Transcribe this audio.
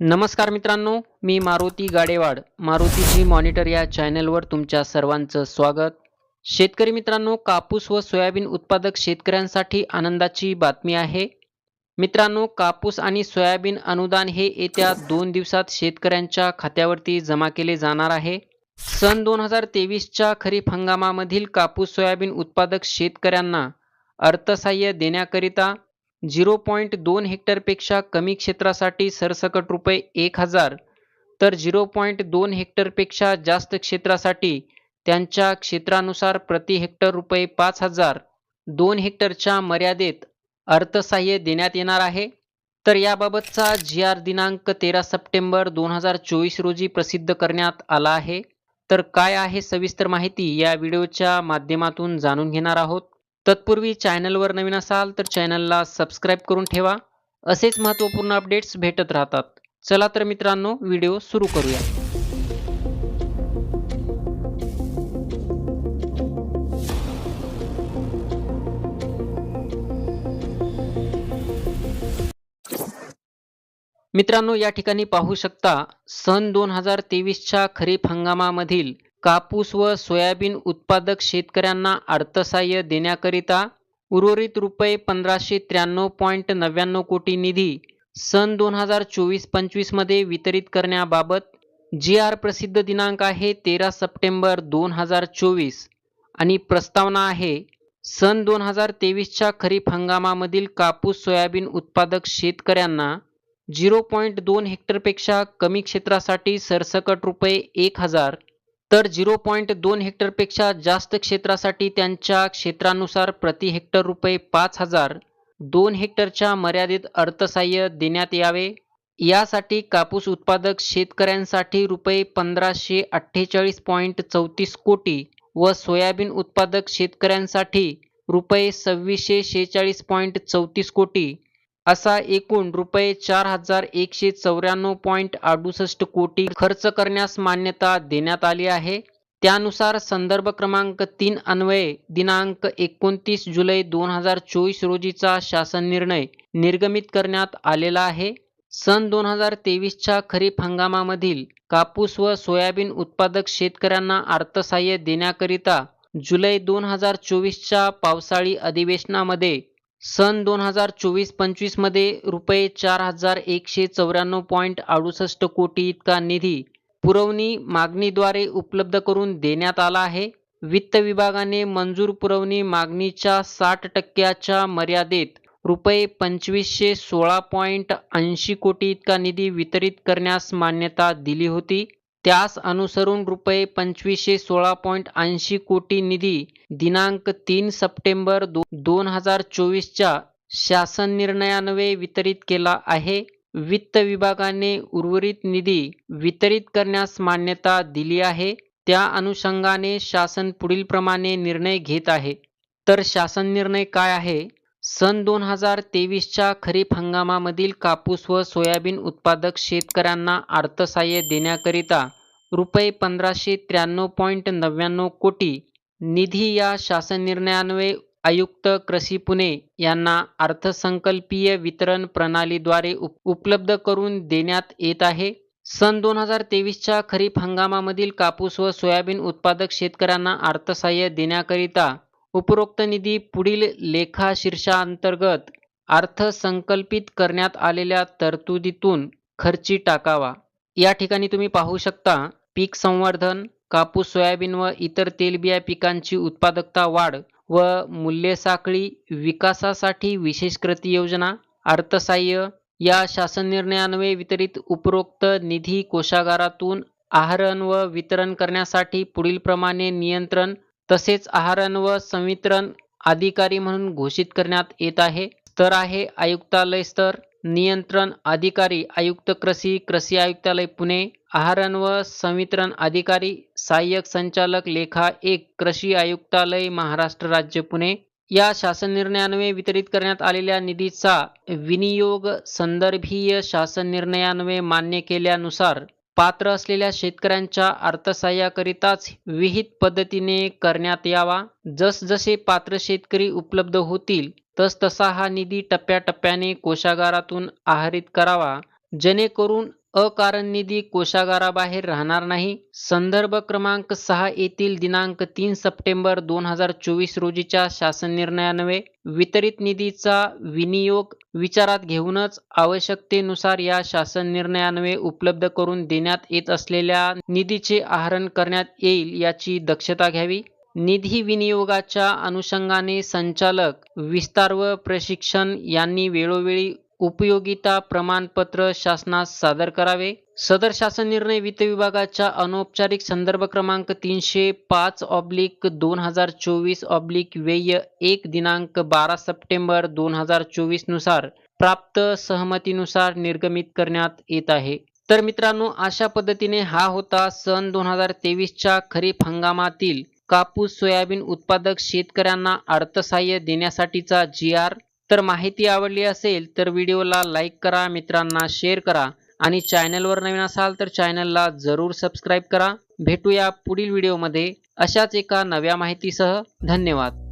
नमस्कार मित्रांनो मी मारुती गाडेवाड. मारुतीची मॉनिटर या चॅनलवर तुमच्या सर्वांचं स्वागत. शेतकरी मित्रांनो कापूस व सोयाबीन उत्पादक शेतकऱ्यांसाठी आनंदाची बातमी आहे. मित्रांनो कापूस आणि सोयाबीन अनुदान हे येत्या दोन दिवसात शेतकऱ्यांच्या खात्यावरती जमा केले जाणार आहे. सन दोन हजार तेवीसच्या खरीप हंगामामधील कापूस सोयाबीन उत्पादक शेतकऱ्यांना अर्थसहाय्य देण्याकरिता झिरो पॉईंट दोन हेक्टरपेक्षा कमी क्षेत्रासाठी सरसकट रुपये एक हजार. तर झिरो पॉईंट दोन हेक्टरपेक्षा जास्त क्षेत्रासाठी त्यांच्या क्षेत्रानुसार प्रति हेक्टर रुपये पाच हजार दोन हेक्टरच्या मर्यादेत अर्थसहाय्य देण्यात येणार आहे. तर याबाबतचा जी आर दिनांक तेरा सप्टेंबर दोन हजार चोवीस रोजी प्रसिद्ध करण्यात आला आहे. तर काय आहे सविस्तर माहिती या व्हिडिओच्या माध्यमातून जाणून घेणार आहोत. तत्पूर्वी चॅनलवर नवीन असाल तर चॅनलला सबस्क्राईब करून ठेवा. असेच महत्त्वपूर्ण अपडेट्स भेटत राहतात. चला तर मित्रांनो व्हिडिओ सुरू करूया. मित्रांनो या ठिकाणी पाहू शकता सन दोन हजार तेवीसच्या खरीप हंगामामधील कापूस व सोयाबीन उत्पादक शेतकऱ्यांना अर्थसहाय्य देण्याकरिता उर्वरित रुपये पंधराशे त्र्याण्णव पॉईंट नव्याण्णव कोटी निधी सन दोन हजार चोवीस पंचवीसमध्ये वितरित करण्याबाबत जी आर प्रसिद्ध दिनांक आहे तेरा सप्टेंबर दोन हजार चोवीस आणि प्रस्तावना आहे सन दोन हजार तेवीसच्या खरीप हंगामामधील कापूस सोयाबीन उत्पादक शेतकऱ्यांना झिरो पॉईंट दोन हेक्टरपेक्षा कमी क्षेत्रासाठी सरसकट रुपये एक हजार तर झिरो पॉईंट दोन हेक्टरपेक्षा जास्त क्षेत्रासाठी त्यांच्या क्षेत्रानुसार प्रति हेक्टर रुपये पाच हजार दोन हेक्टरच्या मर्यादित अर्थसहाय्य देण्यात यावे. यासाठी कापूस उत्पादक शेतकऱ्यांसाठी रुपये पंधराशे अठ्ठेचाळीस पॉईंट चौतीस कोटी व सोयाबीन उत्पादक शेतकऱ्यांसाठी रुपये सव्वीसशे शेहेचाळीस पॉईंट चौतीस कोटी असा एकूण रुपये चार हजार एकशे चौऱ्याण्णव पॉईंट अडुसष्ट कोटी खर्च करण्यास मान्यता देण्यात आली आहे. त्यानुसार संदर्भ क्रमांक तीन अन्वये दिनांक एकोणतीस जुलै दोन हजार चोवीस रोजीचा शासन निर्णय निर्गमित करण्यात आलेला आहे. सन दोन हजार तेवीसच्या खरीप हंगामामधील कापूस व सोयाबीन उत्पादक शेतकऱ्यांना अर्थसहाय्य देण्याकरिता जुलै दोन हजार चोवीसच्या पावसाळी अधिवेशनामध्ये सन दोन हजार चोवीस पंचवीसमध्ये रुपये चार हजार एकशे चौऱ्याण्णव पॉईंट अडुसष्ट कोटी इतका निधी पुरवणी मागणीद्वारे उपलब्ध करून देण्यात आला आहे. वित्त विभागाने मंजूर पुरवणी मागणीच्या साठ टक्क्याच्या मर्यादेत रुपये पंचवीसशे सोळा पॉईंट ऐंशी कोटी इतका निधी वितरित करण्यास मान्यता दिली होती. त्यास अनुसरून रुपये पंचवीसशे सोळा पॉईंट ऐंशी कोटी निधी दिनांक तीन सप्टेंबर दो दोन हजार चोवीसच्या शासन निर्णयान्वये वितरित केला आहे. वित्त विभागाने उर्वरित निधी वितरित करण्यास मान्यता दिली आहे. त्या अनुषंगाने शासन पुढील प्रमाणे निर्णय घेत आहे. तर शासन निर्णय काय आहे? सन दोन हजार तेवीसच्या खरीप हंगामामधील कापूस व सोयाबीन उत्पादक शेतकऱ्यांना अर्थसहाय्य देण्याकरिता रुपये पंधराशे त्र्याण्णव पॉईंट नव्याण्णव कोटी निधी या शासन निर्णयान्वये आयुक्त कृषी पुणे यांना अर्थसंकल्पीय वितरण प्रणालीद्वारे उप उपलब्ध करून देण्यात येत आहे. सन दोन हजार तेवीसच्या खरीप हंगामामधील कापूस व सोयाबीन उत्पादक शेतकऱ्यांना अर्थसहाय्य देण्याकरिता उपरोक्त निधी पुढील लेखा शीर्षांतर्गत अर्थसंकल्पित करण्यात आलेल्या तरतुदीतून खर्ची टाकावा. या ठिकाणी तुम्ही पाहू शकता पीक संवर्धन कापूस सोयाबीन व इतर तेलबिया पिकांची उत्पादकता वाढ व मूल्य साखळी विकासासाठी विशेष कृती योजना अर्थसहाय्य या शासन निर्णयान्वये वितरित उपरोक्त निधी कोषागारातून आहरण व वितरण करण्यासाठी पुढीलप्रमाणे नियंत्रण तसेच आहारण व संवितरण अधिकारी म्हणून घोषित करण्यात येत आहे. स्तर आहे आयुक्तालय स्तर नियंत्रण अधिकारी आयुक्त कृषी कृषी आयुक्तालय पुणे आहारण व संवितरण अधिकारी सहाय्यक संचालक लेखा एक कृषी आयुक्तालय महाराष्ट्र राज्य पुणे. या शासन निर्णयान्वये वितरित करण्यात आलेल्या निधीचा विनियोग संदर्भीय शासन निर्णयान्वये मान्य केल्यानुसार पात्र असलेल्या शेतकऱ्यांच्या अर्थसहाय्याकरिताच विहित पद्धतीने करण्यात यावा. जसजसे पात्र शेतकरी उपलब्ध होतील तसतसा हा निधी टप्प्याटप्प्याने कोशागारातून आहरित करावा. जेणेकरून अकारण निधी कोशागाराबाहेर राहणार नाही. संदर्भ क्रमांक सहा येथील दिनांक तीन सप्टेंबर दोन हजार चोवीस रोजीच्या शासन निर्णयान्वये वितरित निधीचा विनियोग विचारात घेऊनच आवश्यकतेनुसार या शासन निर्णयान्वये उपलब्ध करून देण्यात येत असलेल्या निधीचे आहरण करण्यात येईल याची दक्षता घ्यावी. निधी विनियोगाच्या अनुषंगाने संचालक विस्तार व प्रशिक्षण यांनी वेळोवेळी उपयोगिता प्रमाणपत्र शासनास सादर करावे. सदर शासन निर्णय वित्त विभागाच्या अनौपचारिक संदर्भ क्रमांक तीनशे पाच ऑब्लिक दोन हजार चोवीस ऑब्लिक व्यय एक दिनांक बारा सप्टेंबर दोन हजार चोवीसनुसार प्राप्त सहमतीनुसार निर्गमित करण्यात येत आहे. तर मित्रांनो अशा पद्धतीने हा होता सन दोन हजार तेवीसच्या खरीप हंगामातील कापूस सोयाबीन उत्पादक शेतकऱ्यांना अर्थसहाय्य देण्यासाठीचा जी आर तर माहिती आवडली असेल तर व्हिडिओला लाईक करा मित्रांना शेअर करा आणि चॅनलवर नवीन असाल तर चॅनलला जरूर सबस्क्राईब करा. भेटूया पुढील व्हिडिओमध्ये अशाच एका नव्या माहितीसह धन्यवाद.